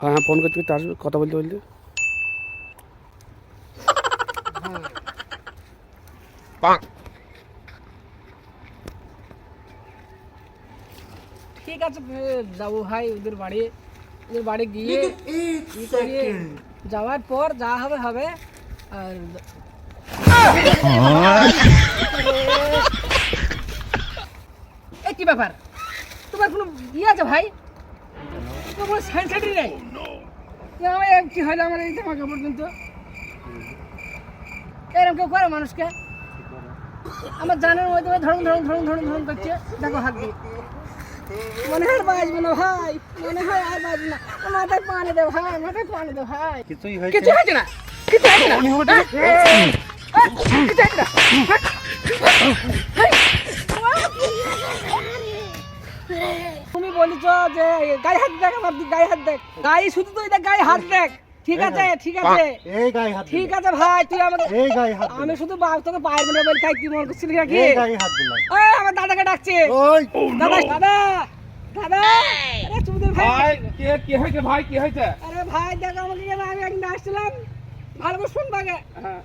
হ্যাঁ হ্যাঁ ফোন করতে আসবে কথা বলতে বলতে। ঠিক আছে যাব ভাই ওদের বাড়ি। ওদের বাড়ি গিয়ে যাওয়ার পর যা হবে হবে। আর কি ব্যাপার? তোমার কোনো ইয়ে আছে ভাই? তোমার কোনো সেন্সিটিভ নেই? কি হলো আমার এই জামা কাপড় কিন্তু এরকম কেউ করে মানুষকে আমার জানার মধ্যে ধরুন ধরুন ধরুন ধরুন ধরুন করছে দেখো হাত দিয়ে মনে হয় বাঁচবে না ভাই মনে হয় আর বাঁচবে না মাথায় পানি দে ভাই মাথায় পানি দে ভাই কিছুই কিছু হয়েছে না কিছু হয়েছে না হ্যাঁ? হ্যাঁ? কিছু হয়েছে না হ্যাঁ? তুমি বলেছ যে গায়ে হাত দেখ আমার গায়ে হাত দেখ। গায়ে শুধু তুই দেখ গায়ে হাত দেখ। ঠিক আছে ঠিক আছে। এই গায়ে হাত ঠিক আছে ভাই তুই আমাকে এই গায়ে হাত আমি শুধু বাপ তোকে পায়ের মনে বলি তাই কি মনে করছিলি নাকি? এই গায়ে হাত দিলাম। ওই আমার দাদাকে ডাকছে। ওই দাদা দাদা দাদা। আরে চুমদের ভাই। ভাই কে কি হয়েছে ভাই কি হয়েছে? আরে ভাই দেখ আমাকে কেন আমি একদিন আসছিলাম। ভালো করে শুন বাগে হ্যাঁ।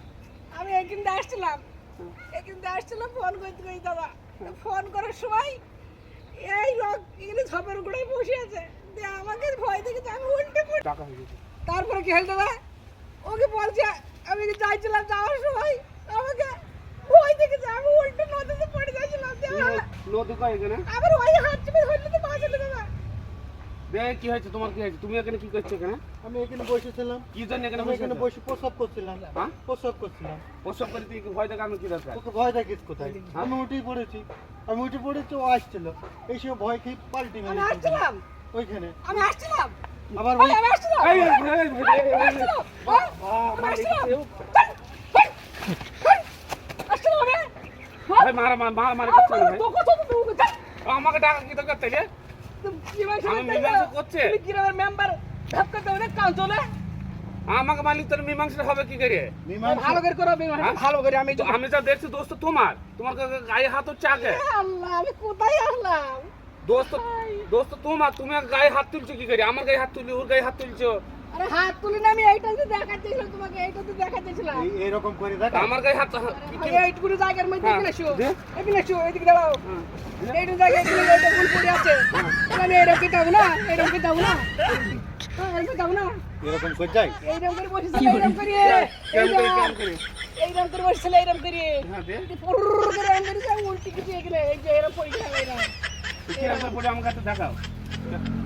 আমি একদিন আসছিলাম। একদিন আসছিলাম ফোন করতে কই দাদা। ফোন করার সময় এই ঝপের গোড়ায় বসে আছে। দিয়ে আমাকে ভয় দেখে আমি উল্টে পড়ি টাকা হয়ে গেছে। তারপরে কি হল দাদা? ওকে বলছে আমি যাইছিলাম যাওয়ার সময় আমাকে ভয় দেখেছে আমি উল্টে নদীতে পড়ে যাচ্ছিলাম নদী কয় এখানে। আবার ওই হাত চেপে ধরলে তো বাঁচালে দাদা। কি হয়েছে? তোমার কি হয়েছে? তুমি এখানে কি করছ এখানে? আমি এখানে বসেছিলাম। কি জন্য এখানে বসে এখানে বসে প্রসব করছিলাম। হ্যাঁ? প্রসব করছিলাম। প্রসব করে তুই ভয় দেখা আমি কি দরকার? ভয় দেখিস কোথায়? আমি উঠেই পড়েছি। আমি উঠে পড়েছি ও আসছিল। এই সব ভয় খেয়ে পাল্টি মেরে আসছিলাম। ওইখানে। আমি আসছিলাম। আবার ভাই, ওই আমি আসছিলাম। এই, এই, এই, আসছিলাম। হ্যাঁ? আমি ভাই মারা মারা মারা মারা করছ তো কত তো তো আমাকে টাকা কি দরকার আমি করছে। গ্রামের মেম্বার ধাপ করতে হবে কাজ চলে আমাকে মালিক তোর মীমাংসা হবে কি করে? ভালো করে করো হ্যাঁ? ভালো করে। আমি আমি যা দেখছি দোস্ত তোমার তোমার গায়ে হাত হচ্ছে আগে। আল্লাহ আমি কোথায় আসলাম? দোস্ত দোস্ত তোমার তুমি গায়ে হাত তুলছো কি করে? আমার গায়ে হাত তুলি ওর গায়ে হাত তুলছো? আরে হাত তুলি না আমি এইটা তো দেখাচ্ছিলাম তোমাকে এইটা তো দেখাচ্ছিলাম। এই- এইরকম করে দেখ আমার গায়ে হাত কি- কি- এইটুকুনি জায়গার মধ্যে হ্যাঁ, এখানে শো। এখানে শো এদিকে দাঁড়াও। হ্যাঁ। এইটুকু জায়গায় এখানে এইটা ফুল পড়ে আছে? আমি এরকম কেটাবো না এরকম কেটাবো না। হ্যাঁ, এরকম করে যাই এইরকম করে এইরকম করে এইরকম করে এইরকম করে বসেছিল এইরকম করে হ্যাঁ দে পুরুর করে আমি যাই উল্টি কিছু এখানে এই যে এরকম পড়ে এরকম আমাকে দেখাও হ্যাঁ? হ্যাঁ।